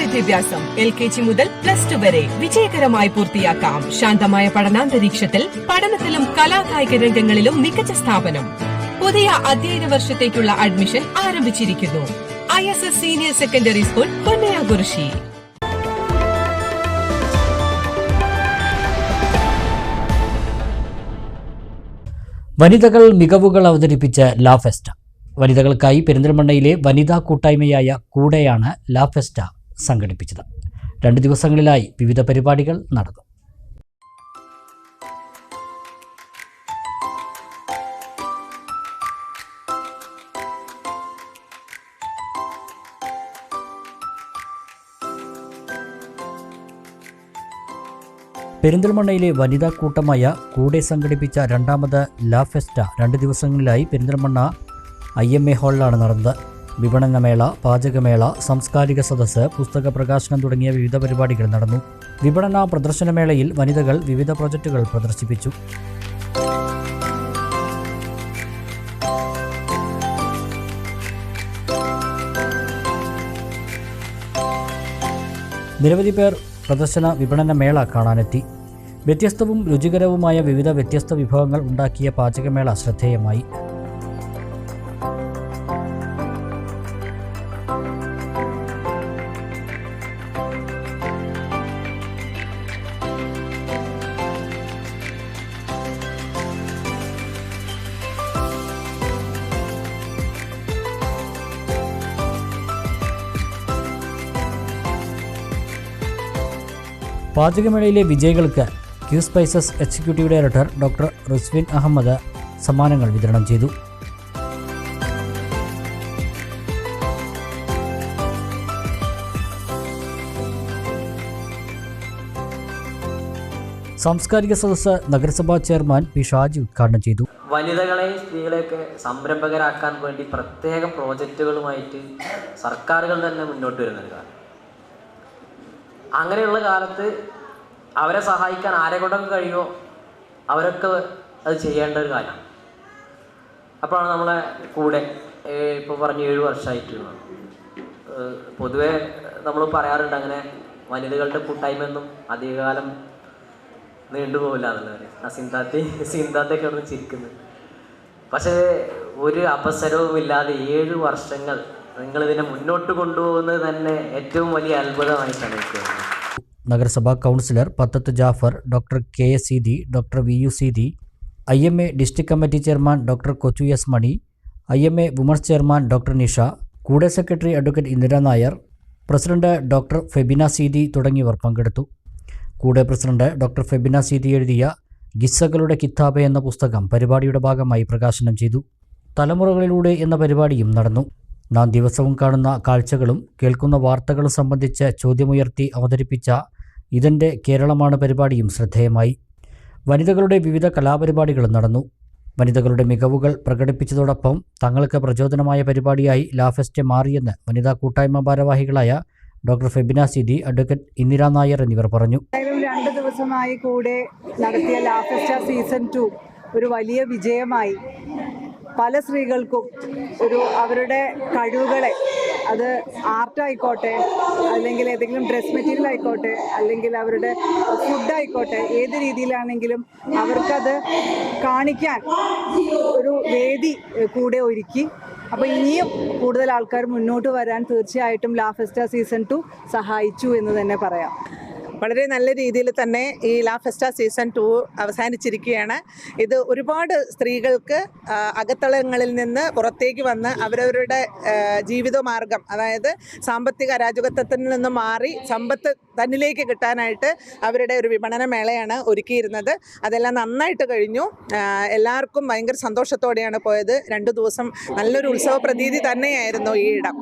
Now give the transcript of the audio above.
വിദ്യാഭ്യാസം L K G മുതൽ plus two വരെ വിജയകരമായി പൂർത്തിയാക്കാം. ശാന്തമായ പഠനാന്തരീക്ഷത്തിൽ പഠനത്തിലും കലാകായിക രംഗങ്ങളിലും മികച്ച സ്ഥാപനം. പുതിയ അധ്യയന വർഷത്തേക്കുള്ള അഡ്മിഷൻ ആരംഭിച്ചിരിക്കുന്നു. I S S senior secondary school Ponnayakurishi വനിതകൾ മികവുകൾ അവതരിപ്പിച്ച ലാ ഫെസ്റ്റ വനിതകൾക്കായി പെരിന്തൽമണ്ണയിലെ വനിതാ കൂട്ടായ്മയായ കൂടെയാണ് ലാ ഫെസ്റ്റ സംഘടിപ്പിച്ചത്. രണ്ട് ദിവസങ്ങളിലായി വിവിധ പരിപാടികൾ നടന്നു പെരിന്തൽമണ്ണയിലെ വനിതാ കൂട്ടമായ കൂടെ സംഘടിപ്പിച്ച രണ്ടാമത് ലാ ഫെസ്റ്റ രണ്ട് ദിവസങ്ങളിലായി പെരിന്തൽമണ്ണ ഐ എം എ ഹാളിലാണ് നടന്നത്. വിപണനമേള പാചകമേള സാംസ്കാരിക സദസ്സ് പുസ്തക പ്രകാശനം തുടങ്ങിയ വിവിധ പരിപാടികൾ നടന്നു. വിപണന പ്രദർശനമേളയിൽ വനിതകൾ വിവിധ പ്രൊജക്ടുകൾ പ്രദർശിപ്പിച്ചു. നിരവധി പേർ പ്രദർശന വിപണന മേള കാണാനെത്തി. വ്യത്യസ്തവും രുചികരവുമായ വിവിധ വ്യത്യസ്ത വിഭവങ്ങൾ ഉണ്ടാക്കിയ പാചകമേള ശ്രദ്ധേയമായി. പാചകമേളയിലെ വിജയികൾക്ക് Q spices executive director doctor Rizwin Ahammed സമ്മാനങ്ങൾ വിതരണം ചെയ്തു. സാംസ്കാരിക സദസ്സ് നഗരസഭാ ചെയർമാൻ പി ഷാജി ഉദ്ഘാടനം ചെയ്തു. വനിതകളെ സ്ത്രീകളെയൊക്കെ സംരംഭകരാക്കാൻ വേണ്ടി പ്രത്യേക പ്രോജക്റ്റുകളുമായിട്ട് സർക്കാരുകൾ തന്നെ മുന്നോട്ട് വരുന്നൊരു കാലം അങ്ങനെയുള്ള കാലത്ത് അവരെ സഹായിക്കാൻ ആരെ കൊണ്ടൊക്കെ കഴിയുമോ? അവരൊക്കെ അത് ചെയ്യേണ്ട ഒരു കാര്യമാണ് അപ്പോഴാണ് നമ്മളെ കൂടെ ഇപ്പോൾ പറഞ്ഞ ഏഴ് വർഷമായിട്ടുള്ളത് പൊതുവേ നമ്മൾ പറയാറുണ്ട് അങ്ങനെ വനിതകളുടെ കൂട്ടായ്മയൊന്നും അധികകാലം നീണ്ടുപോകില്ല എന്നുള്ളത് അസിന്താത്തി സിന്താത്തൊക്കെ ഒന്ന് ചിരിക്കുന്നത് പക്ഷേ ഒരു അവസരവുമില്ലാതെ ഏഴ് വർഷങ്ങൾ നിങ്ങൾ ഇതിനെ മുന്നോട്ട് കൊണ്ടുപോകുന്നത് തന്നെ ഏറ്റവും വലിയ അത്ഭുതമായിട്ടാണ് എനിക്ക് നഗരസഭാ councillor Pathath Jafar doctor K S Seethi doctor V U Seethi I M A district committee chairman doctor Kochu S Mani I M A women's chairman doctor Nisha കൂടെ secretary advocate Indira Nair president doctor Febina Seethi തുടങ്ങിയവർ പങ്കെടുത്തു. കൂടെ president doctor Febina Seethi എഴുതിയ ഗിസ്സകളുടെ കിത്താബ് എന്ന പുസ്തകം പരിപാടിയുടെ ഭാഗമായി പ്രകാശനം ചെയ്തു. തലമുറകളിലൂടെ എന്ന പരിപാടിയും നടന്നു. നാം ദിവസവും കാണുന്ന കാഴ്ചകളും കേൾക്കുന്ന വാർത്തകളും സംബന്ധിച്ച് ചോദ്യമുയർത്തി അവതരിപ്പിച്ച ഇതിന്റെ കേരളമാണ് പരിപാടിയും ശ്രദ്ധേയമായി. വനിതകളുടെ വിവിധ കലാപരിപാടികൾ നടന്നു. വനിതകളുടെ മികവുകൾ പ്രകടിപ്പിച്ചതോടൊപ്പം തങ്ങൾക്ക് പ്രചോദനമായ പരിപാടിയായി ലാഫെസ്റ്റ് മാറിയെന്ന് വനിതാ കൂട്ടായ്മ ഭാരവാഹികളായ ഡോക്ടർ ഫെബിന സിദി അഡ്വക്കേറ്റ് ഇന്ദിര നായർ എന്നിവർ പറഞ്ഞു. രണ്ട് ദിവസമായി കൂടെ നടത്തിയ ലാഫെസ്റ്റ സീസൺ ടു ഒരു വലിയ വിജയമായി. പല സ്ത്രീകൾക്കും ഒരു അവരുടെ കഴിവുകളെ അത് ആർട്ടായിക്കോട്ടെ അല്ലെങ്കിൽ ഏതെങ്കിലും ഡ്രസ് മെറ്റീരിയൽ ആയിക്കോട്ടെ അല്ലെങ്കിൽ അവരുടെ ഫുഡ് ആയിക്കോട്ടെ ഏത് രീതിയിലാണെങ്കിലും അവർക്കത് കാണിക്കാൻ ഒരു വേദി കൂടെ ഒരുക്കി. അപ്പോൾ ഇനിയും കൂടുതൽ ആൾക്കാർ മുന്നോട്ട് വരാൻ തീർച്ചയായിട്ടും ലാഫെസ്റ്റ സീസൺ ടു സഹായിച്ചു എന്ന് തന്നെ പറയാം. വളരെ നല്ല രീതിയിൽ തന്നെ ഈ ലാ ഫെസ്റ്റ സീസൺ ടു അവസാനിച്ചിരിക്കുകയാണ്. ഇത് ഒരുപാട് സ്ത്രീകൾക്ക് അകത്തളങ്ങളിൽ നിന്ന് പുറത്തേക്ക് വന്ന് അവരവരുടെ ജീവിതമാർഗം അതായത് സാമ്പത്തിക അരാജകത്വത്തിൽ നിന്ന് മാറി സമ്പത്ത് തന്നിലേക്ക് കിട്ടാനായിട്ട് അവരുടെ ഒരു വിപണന മേളയാണ് ഒരുക്കിയിരുന്നത്. അതെല്ലാം നന്നായിട്ട് കഴിഞ്ഞു. എല്ലാവർക്കും ഭയങ്കര സന്തോഷത്തോടെയാണ് പോയത്. രണ്ട് ദിവസം നല്ലൊരു ഉത്സവ പ്രതീതി തന്നെയായിരുന്നു ഈ ഇടം.